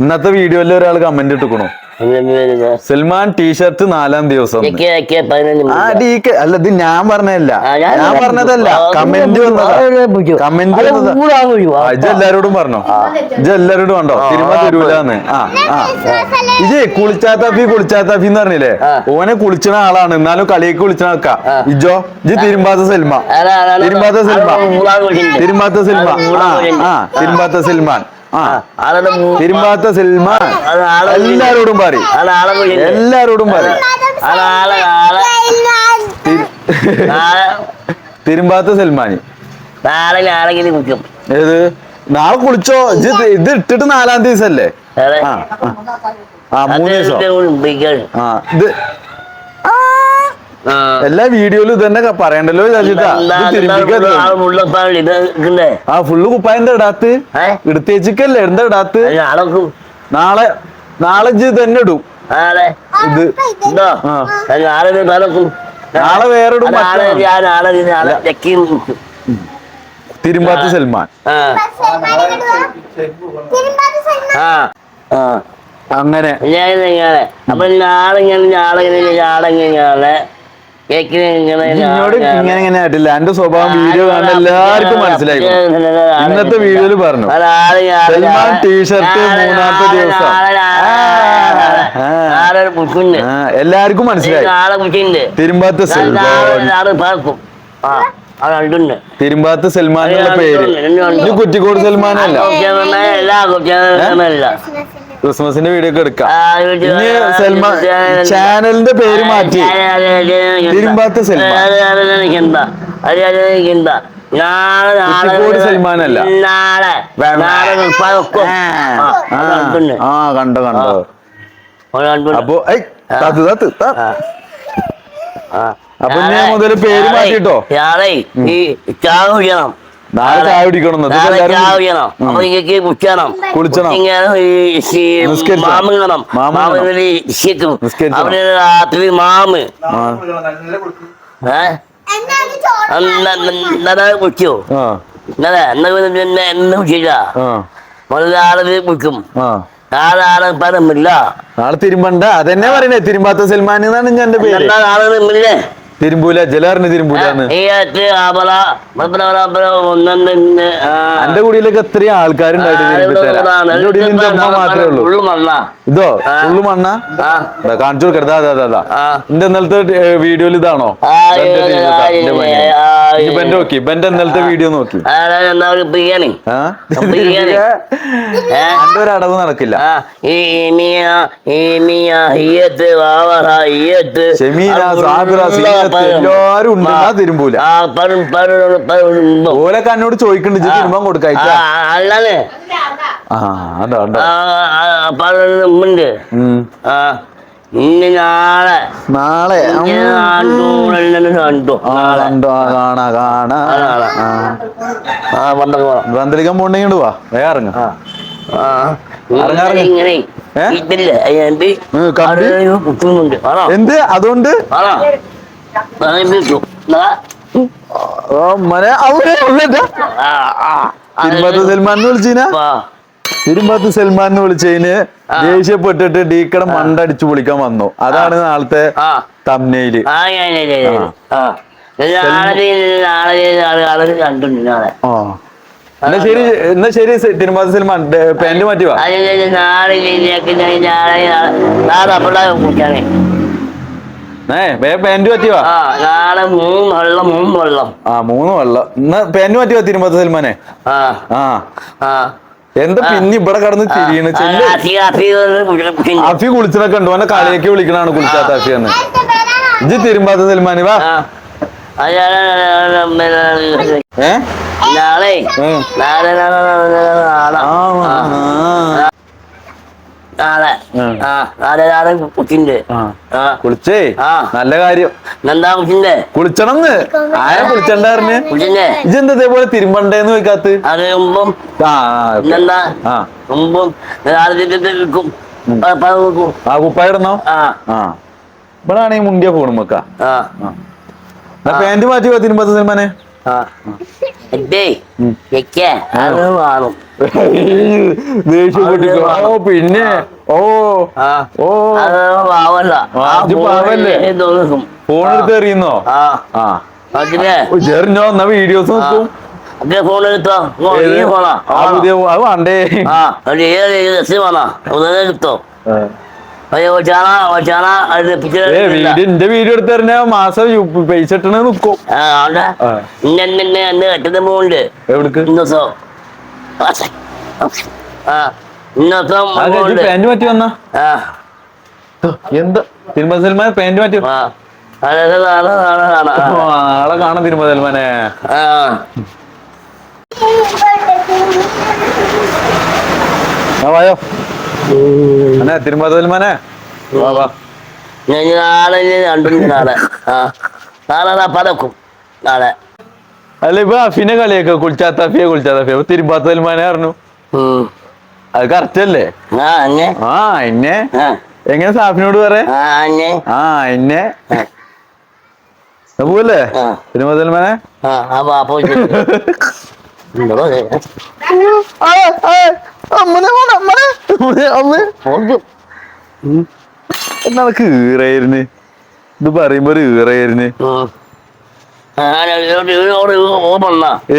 ഇന്നത്തെ വീഡിയോയിൽ ഒരാൾ കമന്റ് ഇട്ടുക്കണു. സൽമാൻ ടീഷർട്ട് നാലാം ദിവസം. ആ അല്ല ഇത് ഞാൻ പറഞ്ഞതല്ല. ഞാൻ പറഞ്ഞതല്ല. കമന്റ് വന്നതാ. കമന്റ് വന്നതാ. ഇജ്ജ് എല്ലാരോടും പറഞ്ഞോ? ഇജ് എല്ലാരോടും കണ്ടോ? തിരുമ തരൂലെന്ന്. ആ ആ ഇജ് കുളിച്ചാത്തഫി കുളിച്ചാത്തഫി എന്ന് പറഞ്ഞില്ലേ? ഓനെ കുളിച്ചണ ആളാണ്. എന്നാലും കളിയൊക്കെ കുളിച്ചണ ആൾക്കാ. ഇജോ ഇജ് തിരുമ്പാത്ത സിനിമ തിരുമ്പാത്ത സിനിമ തിരുമ്പാത്ത സിനിമ ആ ആ തിരുമ്പാത്ത സൽമാൻ. തിരുമ്പാത്ത സൽമാൻ എല്ലാരോടും പറയും എല്ലാരോടും പറയും തിരുമ്പാത്ത സൽമാനി. നാളെ ഏത്? നാളെ കുളിച്ചോ? ഇത് ഇത് ഇട്ടിട്ട് നാലാം ദിവസം അല്ലേ. ആ മൂന്ന് ദിവസം. ആ ഇത് എല്ലാ വീഡിയോയിലും ഇത് തന്നെ പറയണ്ടല്ലോ ആ ഫുള്ള് കുപ്പായന്റെ ഇടാത്ത്? എടുത്തേച്ചിക്കല്ലേ എന്താ ഇടാത്ത്? നാളെ നാളെ ഇത് തന്നെ ഇടും. ഇത്. നാളെ വേറെ ഇടും തിരുമ്പാത്ത സൽമാൻ. അങ്ങനെ. ഞാൻ അപ്പൊ നാളെ ഇങ്ങനെ നാളെ നാളെ കേക്കിന് ഇങ്ങനെ ഇങ്ങനെ ആയിട്ടില്ല. എന്റെ സ്വഭാവം വീഡിയോ കാണാൻ എല്ലാവർക്കും മനസ്സിലായി ഇന്നത്തെ വീഡിയോയിൽ പറഞ്ഞു. സൽമാൻ ടീഷർട്ട് മൂന്നാമത്തെ ദിവസം. എല്ലാവർക്കും മനസ്സിലായി. തിരുമ്പാത്ത തിരുമ്പാത്ത സൽമാൻ എന്നുള്ള പേര്. ഇത് കുറ്റിക്കോട് സൽമാൻ അല്ല ക്രിസ്മസിന്റെ വീഡിയോ ഒക്കെ എടുക്കാം ഇനി സെൽമ ചാനലിന്റെ പേര് മാറ്റി തിരുമ്പാത്ത സൽമാൻ. നാളെ കുറ്റിക്കോട് സൽമാനല്ല. നാളെ നാളെ ആ, കണ്ടോ കണ്ടോ അപ്പൊ തത്ത് തത്ത്. അപ്പൊ ഞാൻ മുതൽ പേര് മാറ്റിട്ടോ നാളെ ഈ ചായ കുടിക്കണം നാളെ ചായ കുടിക്കണം. കുടിക്കണം കുളിച്ചണം. മാമ് കാണണം. മാമ്. അവിടെ രാത്രി മാമ്. ഏഹ് എന്നാ കുടിക്കോ. ആ. എന്നാ എന്നാ പിന്നെ എന്നെ കുടിച്ചില്ല ആ. നാളെ കുടിക്കും ആ. നാളെ ആളെ പരമില്ല നാളെ തിരുമ്പണ്ട. അതെന്നെ പറയണേ. തിരുമ്പാത്ത സൽമാൻ എന്നാണ് ഞാൻ എന്റെ പേര്. നാളെ തിരുമ്പൂല ജലാറിന് തിരുമ്പൂലാണ് എന്റെ കുടിയിലൊക്കെ എത്രയും ആൾക്കാരുണ്ടായിട്ട് ഉള്ളൂ. ഉള്ളു മണ്ണ. ഇതോ? ആ. ഫുള്ള് മണ്ണ? കാണിച്ചു കൊടുക്കരുത് അതെ അതെ അതാ എന്റെ ഇന്നലത്തെ വീഡിയോയിൽ ഇതാണോ? ഇപ്പൊ ഇതാ, ആ, എന്റെ നോക്കി. ഇന്നലത്തെ വീഡിയോ നോക്കി? എന്റെ ഒരു അടവ് നടക്കില്ല. ഷെമീന, സാബിറ, സീനത്ത് എല്ലാരും ഉണ്ട്. ഞാൻ തിരുമ്പൂല. ഓലൊക്കെ എന്നോട് ചോദിക്കുന്നുണ്ട് തിരുമ്പാൻ ആ അതാ ഉണ്ട്. നാളെ. നാളെ. പോണ്ടെങ്കിൽ വാ. വേറെ ഇറങ്ങ. എന്ത്? അതുകൊണ്ട്? മനെ. തിരുമ്പത്ത് സൽമാൻ വിളിച്ചീന. തിരുമ്പത്ത് സൽമാൻ വിളിച്ചതിന് ദേഷ്യപ്പെട്ടിട്ട് ഡീക്കട മണ്ടടിച്ചു പൊളിക്കാൻ വന്നു അതാണ് നാളത്തെ. തമ്മയിൽ എന്നാ ശരി എന്നാ ശരി തിരുമ്പത്ത് സൽമാൻ പാന്റ് മാറ്റി വാ ഏ പാന്റ് മാറ്റി വാ ആ നാളെ മൂന്ന് വെള്ളം മൂന്ന് വെള്ളം. ആ മൂന്ന് വെള്ളം. എന്നാ പാന്റ് മാറ്റി വാ തിരുമ്പത്ത് സൽമാനെ? ആ. ആ. ആ. എന്താ പിന്നെ ഇവിടെ കടന്ന് തിരിയണ് ചെല്ല്. അഫി കുളിച്ചതൊക്കെ ഉണ്ട്. ഓനെ കളിയൊക്കെ വിളിക്കണാണ് കുളിച്ചാത്ത അഫി എന്ന്. ഇജ്ജ് തിരുമ്പാത്ത സൽമാനി വാ. ഏ? നാളെ. നാളെ നാളെ നാളെ നാളെ ആ. നാളെ ആ. കുളിച്ചേ? നല്ല കാര്യം. എന്താ കുട്ടിണ്ട് കുളിച്ചണന്ന്? ആരെ കുളിച്ചണ്ടായിരുന്നു? കുട്ടിന്റെ ഇജെന്താ ഇതേപോലെ തിരുമ്പണ്ടേന്ന് വെക്കാത്ത അത് മുമ്പും ആ മുമ്പും കുപ്പായിടണോ ഇവിടെ ആണെങ്കിൽ മുണ്ടിയ ഫോണും വെക്ക. ആ പാന്റ് മാറ്റി വാ സിനിമനെ. ആ. വെക്കേ. അത് ഓ പിന്നെ ഓ ഓ പാവല്ല? ഫോൺ എടുത്ത് എറിയുന്നോ ആ ചെറിഞ്ഞോ എന്നാ വീഡിയോസ് നോക്കും ഫോൺ എടുത്തോ പുതിയ അത് വേണ്ടേ എടുത്തോ പിക്ചർ വീഡിയോ എന്റെ എടുത്ത് തരണ മാസം പൈസ ഇട്ടണ നിക്കും എവിടക്ക് ഇന്നസോ ആ ആ പോകുന്നുണ്ട് പാന്റ് മാറ്റി വന്നാ? ആ. എന്ത്? തിരുമല സൽമാൻ പാന്റ് മാറ്റി ആ. അതെ നാളെ നാളെ നാളെ ഓ, ആളെ കാണാം തിരുമല സൽമാനെ. ആ. ആ വായോ. അനെ തിരുമല സൽമാനെ. വാ വാ. ഞാൻ നാളെ ഇനി രണ്ടും നാളെ. ആ. നാളെ നാ പതക്കും. നാളെ. അല്ല ഇപ്പൊ അഫിനെ കളിയൊക്കെ. കുളിച്ചാത്ത അഫിയെ കുളിച്ചാത്ത അഫിയെ. തിരുമ്പാത്ത സൽമാനെ പറഞ്ഞു അത് കറക്റ്റ് അല്ലേ? ആ അന്നെ. ആ എന്നെ എങ്ങനെ സാഫിനോട് പറയാ ആ അന്നെ. ആ എന്നെ പോവല്ലേ? ആ. പാപ്പ എന്നക്ക് ഈറായിരുന്നു ഇത് പറയുമ്പോ ഒരു ഈറായിരുന്നു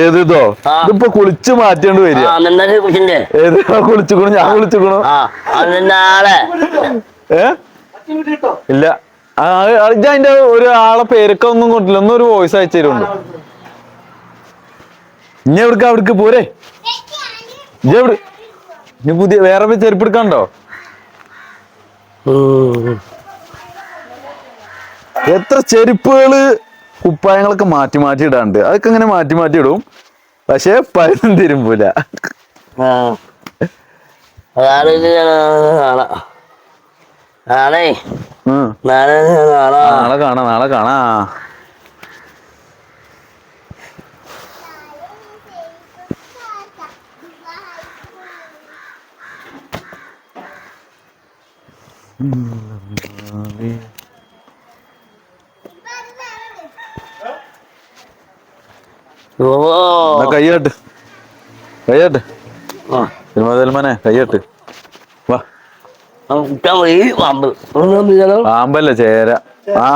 ഏത് ഇതോ. ഇതിപ്പോ കുളിച്ച് മാറ്റേണ്ടി വരിക. ഏത്? കുളിച്ചുക്കണു ഞാൻ കുളിച്ചുക്കണു ഇല്ല. അതിന്റെ ഒരു ആളെ പേരൊക്കെ ഒന്നും കൊണ്ടില്ല. ഒന്നും ഒരു വോയിസ് അയച്ചു തരുള്ളൂ ഇനി എവിടുക്ക? അവിടേക്ക് പോരെ. ഇനി എവിടെ? ഇനി പുതിയ വേറെ ചെരുപ്പ് എടുക്കാണ്ടോ എത്ര ചെരുപ്പുകൾ കുപ്പായങ്ങളൊക്കെ മാറ്റി മാറ്റി ഇടാണ്ട്. അതൊക്കെ ഇങ്ങനെ മാറ്റി മാറ്റി ഇടും. പക്ഷെ പലതും തിരുമ്പൂല. നാളെ. കാണാ നാളെ കാണാം. ഓ. കൈയട്ട് കയ്യാട്ട് കയ്യാട്ട് സിനിമ കയ്യാട്ട് വാ. പാമ്പല്ല ചേര. ആ